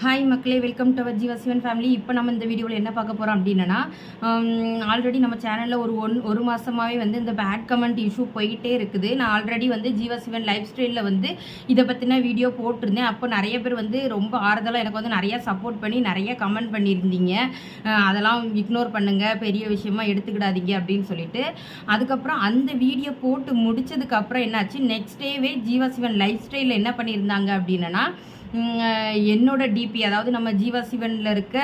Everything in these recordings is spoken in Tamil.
ஹாய் மக்களே. Welcome to our Jeevasivan family இப்போ நம்ம இந்த வீடியோவில் என்ன பார்க்க போகிறோம் அப்படின்னா ஆல்ரெடி நம்ம சேனலில் ஒரு ஒன் ஒரு மாதமாகவே வந்து இந்த பேட் கமெண்ட் இஷ்யூ போயிட்டே இருக்குது. நான் ஆல்ரெடி வந்து ஜீவசிவன் லைஃப் ஸ்டைலில் வந்து இதை பற்றின வீடியோ போட்டிருந்தேன். அப்போ நிறைய பேர் வந்து ரொம்ப ஆறுதலாக எனக்கு வந்து நிறைய சப்போர்ட் பண்ணி நிறைய கமெண்ட் பண்ணியிருந்தீங்க. அதெல்லாம் இக்னோர் பண்ணுங்கள் பெரிய விஷயமா எடுத்துக்கிடாதீங்க அப்படின்னு சொல்லிட்டு. அதுக்கப்புறம் அந்த வீடியோ போட்டு முடிச்சதுக்கப்புறம் என்னாச்சு? நெக்ஸ்ட் டேவே ஜீவசிவன் லைஃப் ஸ்டைலில் என்ன பண்ணியிருந்தாங்க அப்படின்னா என்னோட டிபி அதாவது நம்ம ஜீவா சிவனில் இருக்க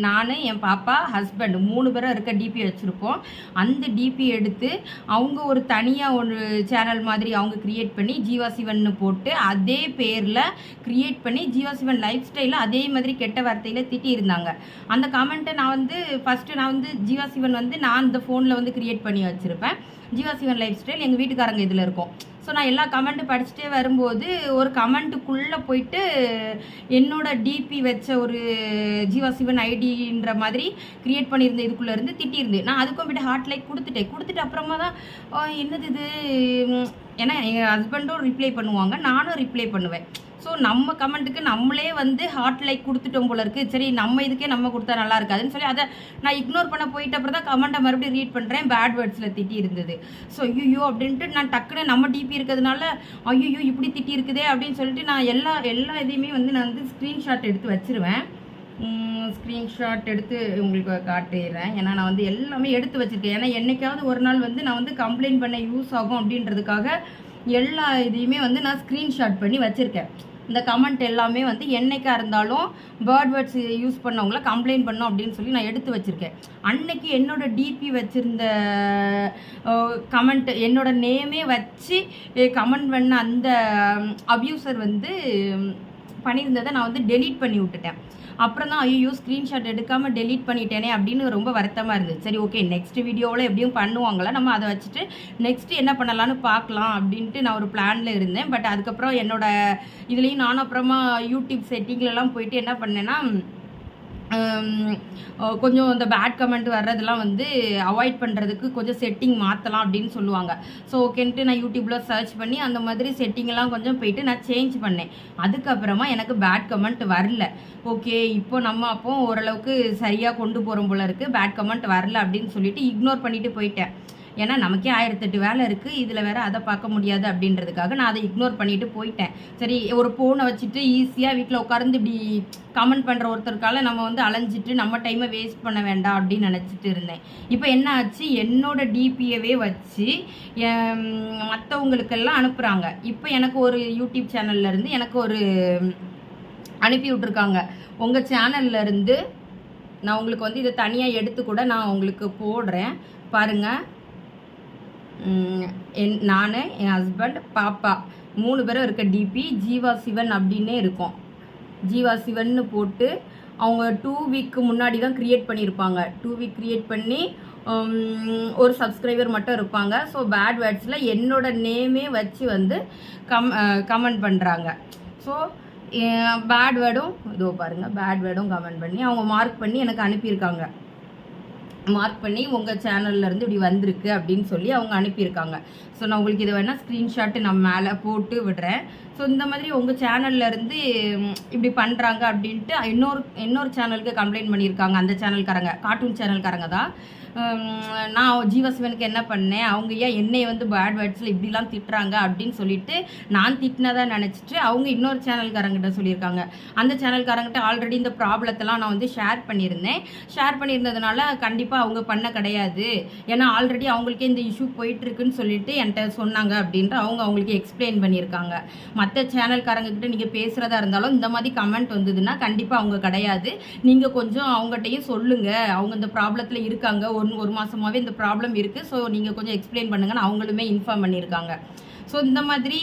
நான் என் பாப்பா ஹஸ்பண்ட் மூணு பேரும் இருக்க டிபி வச்சுருக்கோம் அந்த டிபி எடுத்து அவங்க ஒரு தனியாக ஒரு சேனல் மாதிரி அவங்க கிரியேட் பண்ணி ஜீவா சிவன் போட்டு அதே பேரில் கிரியேட் பண்ணி ஜீவா சிவன் லைஃப் ஸ்டைலில் அதே மாதிரி கெட்ட வார்த்தையில் திட்டியிருந்தாங்க அந்த கமெண்ட்டை நான் வந்து ஃபஸ்ட்டு நான் வந்து ஜீவா சிவன் வந்து நான் அந்த ஃபோனில் வந்து கிரியேட் பண்ணி வச்சுருப்பேன். ஜீவா சிவன் லைஃப் ஸ்டைல் எங்கள் வீட்டுக்காரங்க இதில் இருக்கும். ஸோ நான் எல்லா கமெண்ட்டும் படிச்சுட்டே வரும்போது ஒரு கமெண்ட்டுக்குள்ளே போயிட்டு என்னோட டிபி வச்ச ஒரு ஜீவா சிவன் ஐடின்ற மாதிரி கிரியேட் பண்ணியிருந்த இதுக்குள்ளே இருந்து திட்டியிருந்து நான் அதுக்கும் போய்ட்டு ஹார்ட் லைக் கொடுத்துட்டேன். கொடுத்துட்டு அப்புறமா தான் என்னது இது? ஏன்னா எங்கள் ஹஸ்பண்டும் ரிப்ளை பண்ணுவாங்க நானும் ரிப்ளை பண்ணுவேன். ஸோ நம்ம கமெண்ட்டுக்கு நம்மளே வந்து ஹார்ட் லைக் கொடுத்துட்டோம் போல இருக்கு. சரி நம்ம இதுக்கே நம்ம கொடுத்தா நல்லா இருக்காதுன்னு சொல்லி அதை நான் இக்னோர் பண்ண போயிட்ட அப்புறம் தான் கமெண்ட்டை மறுபடியும் ரீட் பண்ணுறேன் பேட் வேர்ட்ஸில் திட்டி இருந்தது. ஸோ ஐயோ அப்படின்ட்டு நான் டக்குன்னு நம்ம டிபி இருக்கிறதுனால ஐயோ இப்படி திட்டி இருக்குதே அப்படின்னு சொல்லிட்டு நான் எல்லா எல்லா இதையுமே வந்து நான் வந்து ஸ்க்ரீன்ஷாட் எடுத்து வச்சுருவேன். ஸ்க்ரீன்ஷாட் எடுத்து உங்களுக்கு காட்டிடுறேன் ஏன்னா நான் வந்து எல்லாமே எடுத்து வச்சுருக்கேன். ஏன்னா என்றைக்காவது ஒரு நாள் வந்து நான் வந்து கம்ப்ளைண்ட் பண்ண யூஸ் ஆகும் அப்படின்றதுக்காக எல்லா இதையுமே வந்து நான் ஸ்க்ரீன்ஷாட் பண்ணி வச்சுருக்கேன். இந்த கமெண்ட் எல்லாமே வந்து என்றைக்கா இருந்தாலும் பேர்ட் வேர்ட்ஸ் யூஸ் பண்ணவங்கள கம்ப்ளைண்ட் பண்ணும் அப்படின்னு சொல்லி நான் எடுத்து வச்சுருக்கேன். அன்னைக்கு என்னோட டிபி வச்சுருந்த கமெண்ட் என்னோட நேமே வச்சு கமெண்ட் பண்ண அந்த அப்யூசர் வந்து பண்ணியிருந்ததை நான் வந்து டெலீட் பண்ணி விட்டுட்டேன். அப்புறம் தான் ஐயோ ஸ்க்ரீன்ஷாட் எடுக்காமல் டெலீட் பண்ணிட்டேனே அப்படின்னு ரொம்ப வருத்தமாக இருந்தது. சரி ஓகே நெக்ஸ்ட் வீடியோவில் எப்படியும் பண்ணுவாங்களா? நம்ம அதை வச்சுட்டு நெக்ஸ்ட் என்ன பண்ணலான்னு பார்க்கலாம் அப்படின்ட்டு நான் ஒரு பிளானில் இருந்தேன். பட் அதுக்கப்புறம் என்னோட இதுலேயும் நானும் அப்புறமா யூடியூப் செட்டிங்லலாம் போயிட்டு என்ன பண்ணேன்னா கொஞ்சம் இந்த பேட் கமெண்ட் வர்றதெல்லாம் வந்து அவாய்ட் பண்ணுறதுக்கு கொஞ்சம் செட்டிங் மாற்றலாம் அப்படின்னு சொல்லுவாங்க. ஸோ ஓகேன்ட்டு நான் யூடியூப்பில் சர்ச் பண்ணி அந்த மாதிரி செட்டிங்லாம் கொஞ்சம் போயிட்டு நான் சேஞ்ச் பண்ணேன். அதுக்கப்புறமா எனக்கு பேட் கமெண்ட் வரல. ஓகே இப்போ நம்ம அப்போ ஓரளவுக்கு சரியாக கொண்டு போகிறோம் போல இருக்குது பேட் கமெண்ட் வரல அப்படின்னு சொல்லிட்டு இக்னோர் பண்ணிட்டு போயிட்டேன். ஏன்னா நமக்கே ஆயிரத்தெட்டு வேலை இருக்குது இதில் வேற அதை பார்க்க முடியாது அப்படின்றதுக்காக நான் அதை இக்னோர் பண்ணிட்டு போயிட்டேன். சரி ஒரு ஃபோனை வச்சுட்டு ஈஸியாக வீட்டில் உட்காந்து இப்படி கமெண்ட் பண்ணுற ஒருத்தருக்கால நம்ம வந்து அலைஞ்சிட்டு நம்ம டைமை வேஸ்ட் பண்ண வேண்டாம் அப்படின்னு நினச்சிட்டு இருந்தேன். இப்போ என்ன ஆச்சு? என்னோட டிபியவே வச்சு மற்றவங்களுக்கெல்லாம் அனுப்புகிறாங்க இப்போ எனக்கு ஒரு யூடியூப் சேனல்ல இருந்து எனக்கு ஒரு அனுப்பி விட்ருக்காங்க உங்கள் சேனல்ல இருந்து நான் உங்களுக்கு வந்து இதை தனியாக எடுத்து கூட நான் உங்களுக்கு போடுறேன். பாருங்கள் என் நான் என் ஹஸ்பண்ட் பாப்பா. மூணு பேரும் இருக்க டிபி ஜீவா சிவன் அப்படின்னே இருக்கும். ஜீவா சிவன்னு போட்டு அவங்க டூ வீக்கு முன்னாடி தான் க்ரியேட் பண்ணியிருப்பாங்க. டூ வீக் க்ரியேட் பண்ணி ஒரு சப்ஸ்கிரைபர் மட்டும் இருப்பாங்க. ஸோ பேட் வேர்ட்ஸில் என்னோட நேமே வச்சு வந்து கம் கமெண்ட் பண்ணுறாங்க ஸோ பேட் வேர்டும் இதோ பாருங்கள் பேட் வேர்டும் கமெண்ட் பண்ணி அவங்க மார்க் பண்ணி எனக்கு அனுப்பியிருக்காங்க. மார்க் பண்ணி உங்கள் சேனல்லேருந்து இப்படி வந்திருக்கு அப்படின்னு சொல்லி அவங்க அனுப்பியிருக்காங்க. ஸோ நான் உங்களுக்கு இதை வேணால் ஸ்க்ரீன்ஷாட்டு நான் மேலே போட்டு விடுறேன். ஸோ இந்த மாதிரி உங்கள் சேனல்லேருந்து இப்படி பண்ணுறாங்க அப்படின்ட்டு இன்னொரு இன்னொரு சேனலுக்கு கம்ப்ளைண்ட் பண்ணியிருக்காங்க. அந்த சேனல்காரங்க கார்ட்டூன் சேனல்காரங்க தான். நான் ஜீவசிவனுக்கு என்ன பண்ணேன்? அவங்க ஏன் என்னை வந்து பேட் வேர்ட்ஸில் இப்படிலாம் திட்டுறாங்க அப்படின்னு சொல்லிட்டு நான் திட்டினதான் நினச்சிட்டு அவங்க இன்னொரு சேனல்காரங்கிட்ட சொல்லியிருக்காங்க. அந்த சேனல்காரங்கிட்ட ஆல்ரெடி இந்த ப்ராப்ளத்தெல்லாம் நான் வந்து ஷேர் பண்ணியிருந்தேன். ஷேர் பண்ணியிருந்ததுனால கண்டிப்பாக அவங்க பண்ண கிடையாது. ஏன்னா ஆல்ரெடி அவங்களுக்கே இந்த இஷ்யூ போயிட்டுருக்குன்னு சொல்லிட்டு என்கிட்ட சொன்னாங்க அப்படின்ட்டு அவங்க அவங்களுக்கு எக்ஸ்பிளைன் பண்ணியிருக்காங்க. மற்ற சேனல்காரங்கக்கிட்ட நீங்கள் பேசுகிறதா இருந்தாலும் இந்த மாதிரி கமெண்ட் வந்ததுன்னா கண்டிப்பாக அவங்க கிடையாது. நீங்கள் கொஞ்சம் அவங்ககிட்டயும் சொல்லுங்கள் அவங்க இந்த ப்ராப்ளத்தில் இருக்காங்க. ஒன் ஒரு மாதமாகவே இந்த ப்ராப்ளம் இருக்குது ஸோ நீங்கள் கொஞ்சம் எக்ஸ்பிளைன் பண்ணுங்கன்னு அவங்களுமே இன்ஃபார்ம் பண்ணியிருக்காங்க. ஸோ இந்த மாதிரி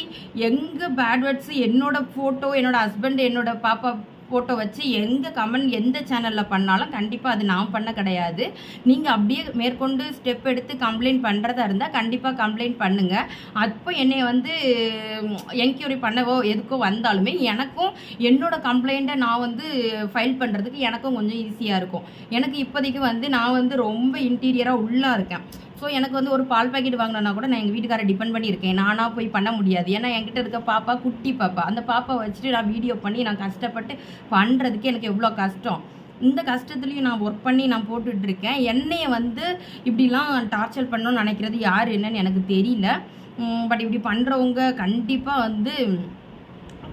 எங்கள் பேட் வேர்ட்ஸ் என்னோட ஃபோட்டோ என்னோட ஹஸ்பண்ட் என்னோட பாப்பா ஃபோட்டோ வச்சு எங்கே கமெண்ட் எந்த சேனலில் பண்ணாலும் கண்டிப்பாக அது நான் பண்ண கிடையாது. நீங்கள் அப்படியே மேற்கொண்டு ஸ்டெப் எடுத்து கம்ப்ளைண்ட் பண்ணுறதா இருந்தால் கண்டிப்பாக கம்ப்ளைண்ட் பண்ணுங்கள் அப்போ என்னை வந்து என்கொயரி பண்ணவோ எதுக்கோ வந்தாலுமே எனக்கும் என்னோட கம்ப்ளைண்ட்டை நான் வந்து ஃபைல் பண்ணுறதுக்கு எனக்கும் கொஞ்சம் ஈஸியாக இருக்கும். எனக்கு இப்போதைக்கு வந்து நான் வந்து ரொம்ப இன்டீரியராக உள்ளாக இருக்கேன். ஸோ எனக்கு வந்து ஒரு பால் பாக்கெட் வாங்கினா கூட நான் எங்கள் வீட்டுக்காரை டிபெண்ட் பண்ணியிருக்கேன். நானாக போய் பண்ண முடியாது. ஏன்னா என்கிட்ட இருக்க பாப்பா குட்டி பாப்பா. அந்த பாப்பா வச்சுட்டு நான் வீடியோ பண்ணி நான் கஷ்டப்பட்டு பண்ணுறதுக்கு எனக்கு எவ்வளோ கஷ்டம்? இந்த கஷ்டத்துலையும் நான் ஒர்க் பண்ணி நான் போட்டுட்ருக்கேன். என்னையை வந்து இப்படிலாம் டார்ச்சர் பண்ணணும்னு நினைக்கிறது யார் என்னன்னு எனக்கு தெரியல. பட் இப்படி பண்ணுறவங்க கண்டிப்பாக வந்து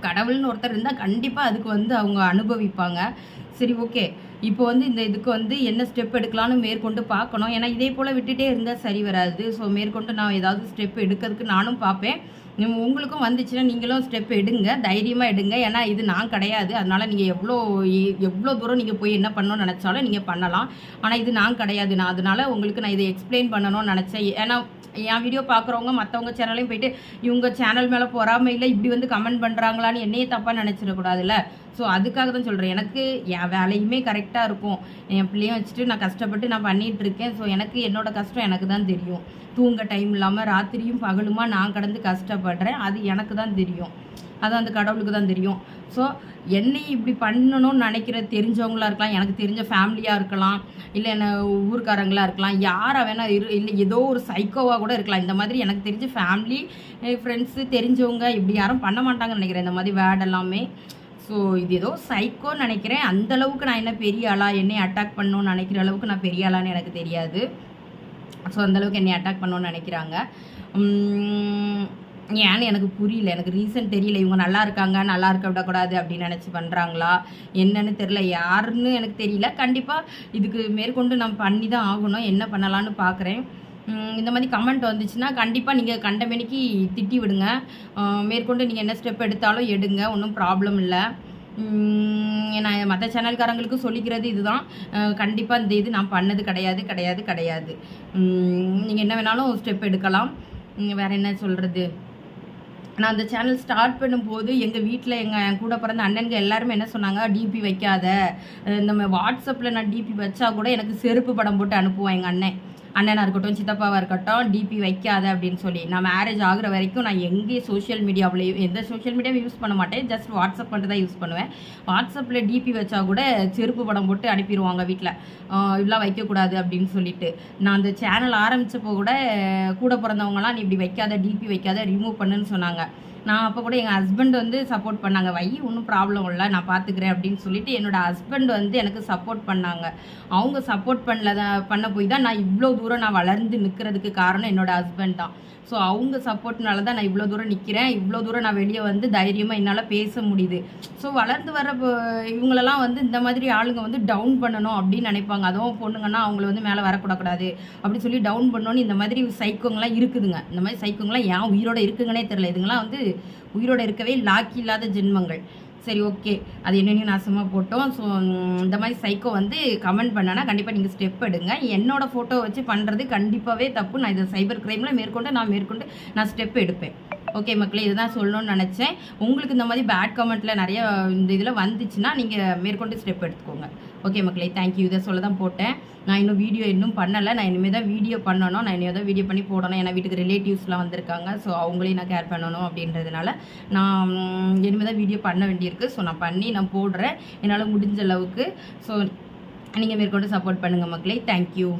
கடவுள்னு ஒருத்தர் இருந்தால் கண்டிப்பாக அதுக்கு வந்து அவங்க அனுபவிப்பாங்க. சரி ஓகே இப்போ வந்து இந்த இதுக்கு வந்து என்ன ஸ்டெப் எடுக்கலாம்னு மேற்கொண்டு பார்க்கணும். ஏன்னா இதே போல் விட்டுட்டே இருந்தால் சரி வராது. ஸோ மேற்கொண்டு நான் ஏதாவது ஸ்டெப் எடுக்கிறதுக்கு நானும் பார்ப்பேன். உங்களுக்கும் வந்துச்சுன்னா நீங்களும் ஸ்டெப் எடுங்க தைரியமாக எடுங்க. ஏன்னா இது நான் கிடையாது. அதனால் நீங்கள் எவ்வளோ எவ்வளோ தூரம் நீங்கள் போய் என்ன பண்ணணும்னு நினச்சாலும் நீங்கள் பண்ணலாம். ஆனால் இது நான் கிடையாது. நான் அதனால் உங்களுக்கு நான் இதை எக்ஸ்பிளைன் பண்ணணும்னு நினச்சேன். ஏன்னா என் வீடியோ பார்க்குறவங்க மற்றவங்க சேனலையும் போயிட்டு இவங்க சேனல் மேலே பொறாமையில் இப்படி வந்து கமெண்ட் பண்ணுறாங்களான்னு என்னையே தப்பாக நினச்சிடக்கூடாதுல்ல. ஸோ அதுக்காக தான் சொல்கிறேன் எனக்கு என் வேலையுமே கரெக்டாக இருக்கும். என் பிள்ளையும் வச்சுட்டு நான் கஷ்டப்பட்டு நான் பண்ணிகிட்ருக்கேன் ஸோ எனக்கு என்னோட கஷ்டம் எனக்கு தான் தெரியும். தூங்க டைம் இல்லாமல் ராத்திரியும் பகலுமா நான் கடந்து கஷ்டப்படுறேன். அது எனக்கு தான் தெரியும். அது அந்த கடவுளுக்கு தான் தெரியும். ஸோ என்னை இப்படி பண்ணணும்னு நினைக்கிற தெரிஞ்சவங்களா இருக்கலாம். எனக்கு தெரிஞ்ச ஃபேமிலியாக இருக்கலாம். இல்லை என்ன ஊருக்காரங்களாக இருக்கலாம். யாராக வேணால் இரு இல்லை ஏதோ ஒரு சைக்கோவாக கூட இருக்கலாம். இந்த மாதிரி எனக்கு தெரிஞ்ச ஃபேமிலி ஃப்ரெண்ட்ஸு தெரிஞ்சவங்க இப்படி யாரும் பண்ண மாட்டாங்கன்னு நினைக்கிறேன். இந்த மாதிரி வேர்ட் எல்லாமே. ஸோ இது ஏதோ சைக்கோன்னு நினைக்கிறேன். அந்த அளவுக்கு நான் என்ன பெரிய ஆளா என்னை அட்டாக் பண்ணணும்னு நினைக்கிற அளவுக்கு நான் பெரிய ஆளான்னு எனக்கு தெரியாது. ஸோ அந்தளவுக்கு என்னை அட்டாக் பண்ணணும்னு நினைக்கிறாங்க. ஏன்னு எனக்கு புரியல. எனக்கு ரீசன் தெரியல. இவங்க நல்லா இருக்காங்க நல்லா இருக்க விடக்கூடாது அப்படின்னு நினச்சி பண்ணுறாங்களா என்னன்னு தெரில யாருன்னு எனக்கு தெரியல. கண்டிப்பாக இதுக்கு மேற்கொண்டு நான் பண்ணி தான் ஆகணும். என்ன பண்ணலான்னு பார்க்குறேன் இந்த மாதிரி கமெண்ட் வந்துச்சுன்னா கண்டிப்பாக நீங்கள் கண்டமேனிக்கு திட்டி விடுங்க. மேற்கொண்டு நீங்கள் என்ன ஸ்டெப் எடுத்தாலும் எடுங்க. ஒன்றும் ப்ராப்ளம் இல்லை. நான் மற்ற சேனல்காரங்களுக்கு சொல்லிக்கிறது இதுதான். கண்டிப்பாக இந்த இது நான் பண்ணது கிடையாது கிடையாது கிடையாது. நீங்கள் என்ன வேணாலும் ஸ்டெப் எடுக்கலாம். வேறு என்ன சொல்கிறது நான் அந்த சேனல் ஸ்டார்ட் பண்ணும்போது எங்கள் வீட்டில் எங்கள் என் கூட பிறந்த அண்ணனுங்க எல்லாருமே என்ன சொன்னாங்க? டிபி வைக்காத. இந்த வாட்ஸ்அப்பில் நான் டிபி வச்சா கூட எனக்கு செருப்பு படம் போட்டு அனுப்புவான் எங்கள் அண்ணன். அண்ணனாக இருக்கட்டும் சித்தப்பாவாக இருக்கட்டும் டிபி வைக்காத அப்படின்னு சொல்லி. நான் மேரேஜ் ஆகிற வரைக்கும் நான் எங்கேயும் சோஷியல் மீடியாவிலையும் எந்த சோஷியல் மீடியாவும் யூஸ் பண்ண மாட்டேன். ஜஸ்ட் வாட்ஸ்அப் மட்டும் தான் யூஸ் பண்ணுவேன். வாட்ஸ்அப்பில் டிபி வச்சா கூட செருப்பு படம் போட்டு அனுப்பிடுவாங்க வீட்டில் இப்படிலாம் வைக்கக்கூடாது அப்படின்னு சொல்லிட்டு. நான் அந்த சேனல் ஆரம்பித்தப்போ கூட கூட பிறந்தவங்கலாம் நீ இப்படி வைக்காத டிபி வைக்காத ரிமூவ் பண்ணுன்னு சொன்னாங்க. நான் அப்போ கூட எங்கள் ஹஸ்பண்ட் வந்து சப்போர்ட் பண்ணாங்க. வை ஒன்றும் ப்ராப்ளம் இல்லை நான் பார்த்துக்கிறேன் அப்படின்னு சொல்லிட்டு என்னோட ஹஸ்பண்ட் வந்து எனக்கு சப்போர்ட் பண்ணாங்க. அவங்க சப்போர்ட் பண்ணல தான் பண்ண போய் தான் நான் இவ்வளோ தூரம் நான் வளர்ந்து நிற்கிறதுக்கு காரணம் என்னோட ஹஸ்பண்ட் தான். ஸோ அவங்க சப்போர்ட்னால தான் நான் இவ்வளோ தூரம் நிற்கிறேன் இவ்வளோ தூரம் நான் வெளியே வந்து தைரியமாக என்னால் பேச முடியுது. ஸோ வளர்ந்து வர ப- இவங்களெல்லாம் வந்து இந்த மாதிரி ஆளுங்க வந்து டவுன் பண்ணணும் அப்படின்னு நினைப்பாங்க. அதுவும் பொண்ணுங்கன்னா அவங்கள வந்து மேலே வரக்கூடாது. அப்படின்னு சொல்லி டவுன் பண்ணோன்னு இந்த மாதிரி சைக்கோங்கெல்லாம் இருக்குதுங்க. இந்த மாதிரி சைக்கோங்கெல்லாம் ஏன் உயிரோட இருக்குங்கன்னே தெரியல. இதுங்களாம் வந்து உயிரோட இருக்கவே லாக்கி இல்லாத ஜென்மங்கள். சரி ஓகே அது என்னென்ன நாசமாக போட்டோம். ஸோ இந்த மாதிரி சைக்கோ வந்து கமெண்ட் பண்ணனா கண்டிப்பாக நீங்கள் ஸ்டெப் எடுங்க. என்னோட ஃபோட்டோ வச்சு பண்ணுறது கண்டிப்பாகவே தப்பு. நான் இதை சைபர் கிரைமில் மேற்கொண்டு நான் மேற்கொண்டு நான் ஸ்டெப் எடுப்பேன். ஓகே மக்களே இதுதான் சொல்லணும்னு நினச்சேன். உங்களுக்கு இந்த மாதிரி பேட் கமெண்ட்டில் நிறைய இந்த இதில் வந்துச்சுன்னா நீங்கள் மேற்கொண்டு ஸ்டெப் எடுத்துக்கோங்க. ஓகே மக்களே தேங்க்யூ இதை சொல்ல தான் போட்டேன். நான் இன்னும் வீடியோ இன்னும் பண்ணலை. நான் இனிமேல் தான் வீடியோ பண்ணணும். நான் இனிமேல் தான் வீடியோ பண்ணி போடணும். ஏன்னா வீட்டுக்கு ரிலேட்டிவ்ஸ்லாம் வந்திருக்காங்க. ஸோ அவங்களையும் நான் கேர் பண்ணணும் அப்படின்றதுனால நான் இனிமேல் தான் வீடியோ பண்ண வேண்டியிருக்கு. ஸோ நான் பண்ணி நான் போடுறேன். என்னால் முடிஞ்ச அளவுக்கு. ஸோ நீங்கள் மேற்கொண்டு சப்போர்ட் பண்ணுங்கள் மக்களே. தேங்க்யூ